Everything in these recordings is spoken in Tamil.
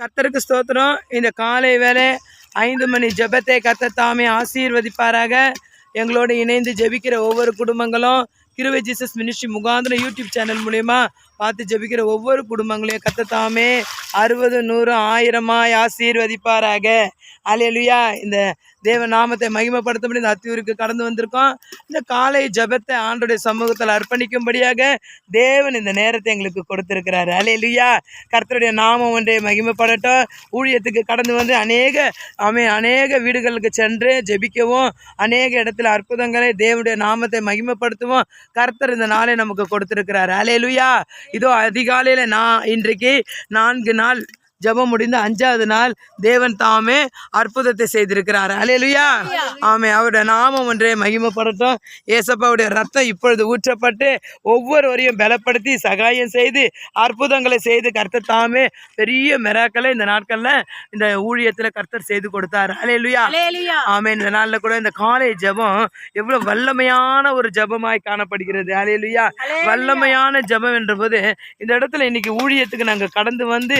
கத்தருக்கு ஸ்தோத்திரம். இந்த காலை வேளை ஐந்து மணி ஜெபத்தை கத்தத்தாமே ஆசீர்வதிப்பாராக. எங்களோடு இணைந்து ஜெபிக்கிற ஒவ்வொரு குடும்பங்களும் கிருவை ஜீசஸ் மினிஸ்ட்ரி முகாந்திரம் யூடியூப் சேனல் மூலயமா பார்த்து ஜெபிக்கிற ஒவ்வொரு குடும்பங்களையும் கத்தத்தாமே அறுபது நூறு ஆயிரமாய் ஆசீர்வதிப்பாராக. அலையலுயா இந்த தேவ நாமத்தை மகிமப்படுத்தும்படி இந்த அத்தியூருக்கு கடந்து வந்திருக்கோம். இந்த காலை ஜெபத்தை ஆண்டுடைய சமூகத்தில் அர்ப்பணிக்கும்படியாக தேவன் இந்த நேரத்தை எங்களுக்கு கொடுத்திருக்கிறாரு. லுயா கர்த்தருடைய நாமம் ஒன்றே மகிமைப்படட்டும். ஊழியத்துக்கு கடந்து வந்து அநேக அமை அநேக வீடுகளுக்கு சென்று ஜெபிக்கவும். அநேக இடத்துல அற்புதங்களை தேவனுடைய நாமத்தை மகிமைப்படுத்துவோம். கர்த்தர் இந்த நாளை நமக்கு கொடுத்துருக்குறாரு. அலே லுயா இதோ அதிகாலையில் நான் இன்றைக்கு நான்கு நாள் ஜெபம் முடிந்த அஞ்சாவது நாள் தேவன் தாமே அற்புதத்தை செய்திருக்கிறார். அலையலுயா ஆமே அவருடைய நாமம் ஒன்றே மகிமைப்படட்டும் ஏசப்பாவுடைய ரத்தம் இப்பொழுது ஊற்றப்பட்டு ஒவ்வொருவரையும் பலப்படுத்தி சகாயம் செய்து அற்புதங்களை செய்து கர்த்தர் தாமே பெரிய மெராக்களை இந்த நாட்களில் இந்த ஊழியத்தில் கர்த்தர் செய்து கொடுத்தார். அலையலுயா ஆமே இந்த நாளில் கூட இந்த காலை ஜெபம் எவ்வளோ வல்லமையான ஒரு ஜெபமாய் காணப்படுகிறது. அலையலுயா வல்லமையான ஜெபம் என்றபோது இந்த இடத்துல இன்னைக்கு ஊழியத்துக்கு நாங்கள் கடந்து வந்து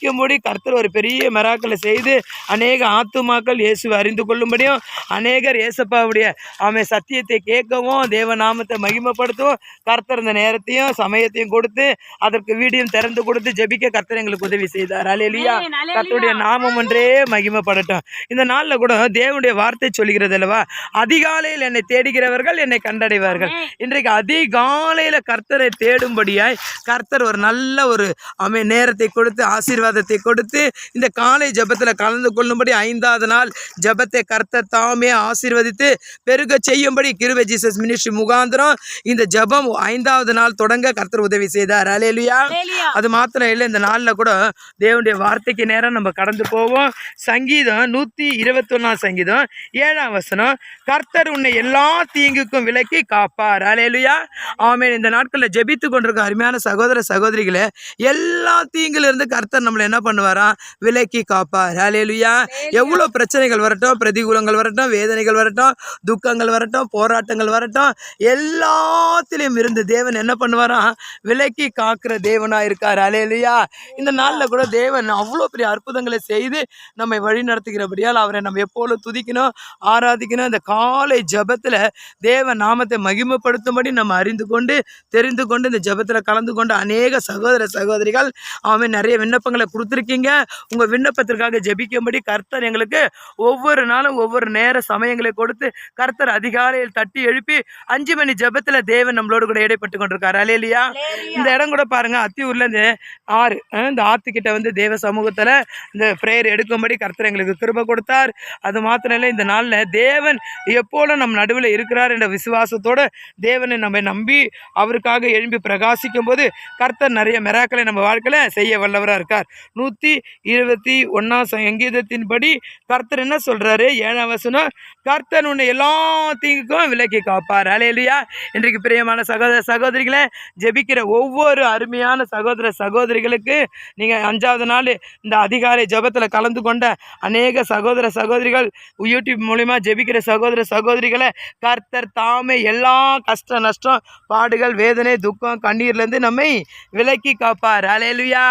ஜெபிக்கும்படி கர்த்தர் ஒரு பெரிய மெராக்களை செய்து அநேக ஆத்துமாக்கள் இயேசுவை அறிந்து கொள்ளும்படியும் அநேகர் இயேசப்பாவுடைய ஆமை சத்தியத்தை கேட்கவும் தேவ நாமத்தை மகிமைப்படுத்தவும் கர்த்தர் இந்த நேரத்தையும் சமயத்தையும் கொடுத்து அதற்கு வீடியும் திறந்து கொடுத்து ஜெபிக்க கர்த்தர் எங்களுக்கு உதவி செய்தார். அலையலுயா. கர்த்தருடைய நாமம் ஒன்றே மகிமைப்படட்டும். இந்த நாளில் கூட தேவனுடைய வார்த்தை சொல்கிறது அல்லவா? அதிகாலையில் என்னை தேடுகிறவர்கள் என்னை கண்டடைவார்கள். இன்றைக்கு அதிகாலையில் கர்த்தரை தேடும்படியாய் கர்த்தர் ஒரு நல்ல ஒரு அமை நேரத்தை கொடுத்து ஆசீர்வாதத்தை கொடுத்து இந்த காலை ஜெபத்தில் கலந்து கொள்ளும்படி ஐந்தாவது நாள் ஜெபத்தை கர்த்தர் தாமே ஆசீர்வதித்து பெருக செய்யும்படி கிருபை ஜீசஸ் மினிஸ்ட்ரி முகாந்திரம் இந்த ஜெபம் ஐந்தாவது நாள் தொடங்க கர்த்தர் உதவி செய்தார். அலேலுயா அது மாத்திரம் இல்லை இந்த நாளில் கூட தேவனுடைய வார்த்தைக்கு நேரம் நம்ம கடந்து போவோம். சங்கீதம் நூற்றி இருபத்தொன்னாம் சங்கீதம் ஏழாம் வசனம் கர்த்தர் உன்னை எல்லா தீங்குக்கும் விலக்கி காப்பார். அலையலுயா ஆமென். இந்த நாட்களில் ஜெபித்து கொண்டிருக்க அருமையான சகோதர சகோதரிகளே எல்லா தீங்கிலிருந்து கர்த்தர் நம்மளை என்ன பண்ணுவாராம் விலக்கி காப்பார். அலையலுயா எவ்வளோ பிரச்சனைகள் வரட்டும். பிரதிகூலங்கள் வரட்டும். வேதனைகள் வரட்டும். துக்கங்கள் வரட்டும். போராட்டங்கள் வரட்டும். எல்லாத்திலையும் இருந்து தேவன் என்ன பண்ணுவாராம் விலக்கி காக்கிற தேவனாக இருக்கார். அலையலுயா இந்த நாளில் கூட தேவன் அவ்வளோ பெரிய அற்புதங்களை செய்து நம்மை வழி நடத்துகிறபடியால் அவரை நம்ம எப்போதும் துதிக்கணும் ஆராதிக்கணும். இந்த காலை ஜெபத்தில் தேவ நாமத்தை மகிமைப்படுத்தும்படி நம்ம அறிந்து கொண்டு தெரிந்து கொண்டு இந்த ஜெபத்தில் கலந்து கொண்டு அநேக சகோதர சகோதரிகள் அவன் நிறைய விண்ணப்பங்களை கொடுத்துருக்கீங்க. உங்கள் விண்ணப்பத்திற்காக ஜெபிக்கும்படி கர்த்தர் எங்களுக்கு ஒவ்வொரு நாளும் ஒவ்வொரு நேர சமயங்களை கொடுத்து கர்த்தர் அதிகாலையில் தட்டி எழுப்பி அஞ்சு மணி ஜெபத்தில் தேவன் நம்மளோடு கூட இடைப்பட்டு கொண்டிருக்காரு. அலையிலியா இந்த இடம் கூட பாருங்க அத்தியூர்ல இந்த ஆறு இந்த ஆத்துக்கிட்ட வந்து தேவ சமூகத்துல இந்த ப்ரேயர் எடுக்கும்படி கர்த்தர் எங்களுக்கு கிருபை கொடுத்தார். அது மாத்திரம் இல்லை இந்த நாளில் தேவன் எப்போதும் நம் நடுவில் இருக்கிறார் என்ற விசுவாசத்தோட தேவனை நம்ம நம்பி அவருக்காக எழும்பி பிரகாசிக்கும் போது கர்த்தர் நிறைய மெராக்களை நம்ம வாழ்க்கையில் செய்ய வல்லவராக இருக்கார். நூற்றி இருபத்தி ஒன்றாம் சங்கீதத்தின்படி கர்த்தர் என்ன சொல்கிறாரு ஏழாம் வசனம் கர்த்தர் உன்னை எல்லா தீங்குக்கும் விலக்கி காப்பார். அலையிலையா இன்றைக்கு பிரியமான சகோதர சகோதரிகளே ஜெபிக்கிற ஒவ்வொரு அருமையான சகோதர சகோதரிகளுக்கு நீங்கள் அஞ்சாவது நாள் இந்த அதிகாலை ஜெபத்தில் கலந்து கொண்ட அநேக சகோதர சகோதரிகள் யூடியூப் மூலிமா ஜெபிக்கிற சகோதர சகோதரிகளை கர்த்தர் தாமே எல்லா கஷ்ட நஷ்டம் பாடுகள் வேதனை துக்கம் கண்ணீர்லேருந்து நம்மை விலக்கி காப்பார். அலையலுயா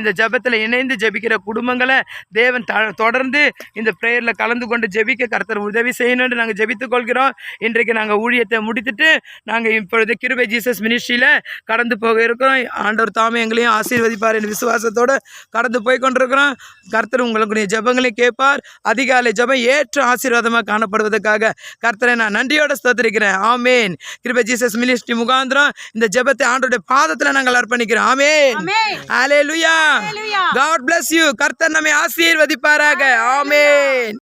இந்த ஜெபத்தில் இணைந்து ஜெபிக்கிற குடும்பங்களை தேவன் தொடர்ந்து இந்த ப்ரேயரில் கலந்து கொண்டு ஜெபிக்க கர்த்தர் உதவி செய்யணும்னு நாங்கள் ஜெபித்துக் கொள்கிறோம். இன்றைக்கு நாங்கள் ஊழியத்தை முடித்துட்டு நாங்கள் இப்பொழுது கிருபை ஜீசஸ் மினிஸ்ட்ரியில் கடந்து போக இருக்கிறோம் ஆண்டவர் தாமே எங்களையும் ஆசீர்வதிப்பார் என்ற விசுவாசத்தோடு கடந்து போய் கொண்டிருக்கிறோம். கர்த்தர் உங்களுடைய ஜெபங்களை கேட்பார். அதிகாலை ஜெபம் ஏற்ற ஆசீர்வாதமாக காணப்படுவதற்காக கர்த்தரை நான் நன்றியோட ஸ்தோத்திரிக்கிறேன். ஆமேன். கிருபை ஜீசஸ் மினிஸ்ட்ரி முகாந்திரம் இந்த ஜெபத்தை ஆண்டோடைய பாதத்தில் நாங்கள் அர்ப்பணிக்கிறோம். ஆமேன். ஆமென். ஹalleluya God bless you. கர்த்தர் நம்மை ஆசீர்வதிப்பாராக. ஆமென்